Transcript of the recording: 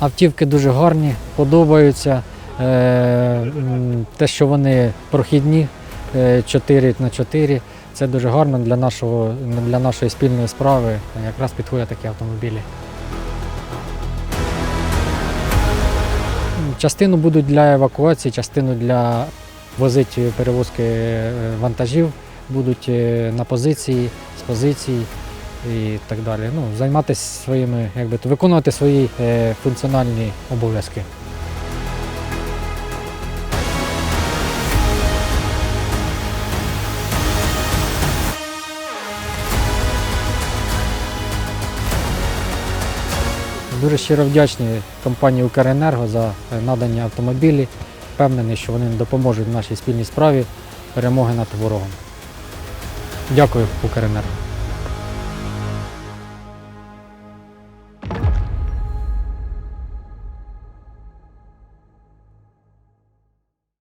Автівки дуже гарні, подобаються. Е, Те, що вони прохідні, е, 4 на 4 це дуже гарно для, нашого, для нашої спільної справи. Якраз підходять такі автомобілі. Частину будуть для евакуації, частину для возити перевозки е, вантажів, будуть е, на позиції, з позицій і так далі. Ну, займатися своїми, якби виконувати свої е, функціональні обов'язки. Дуже щиро вдячні компанії Укренерго за е, надані автомобілі. Впевнений, що вони допоможуть в нашій спільній справі перемоги над ворогом. Дякую, Укренерго.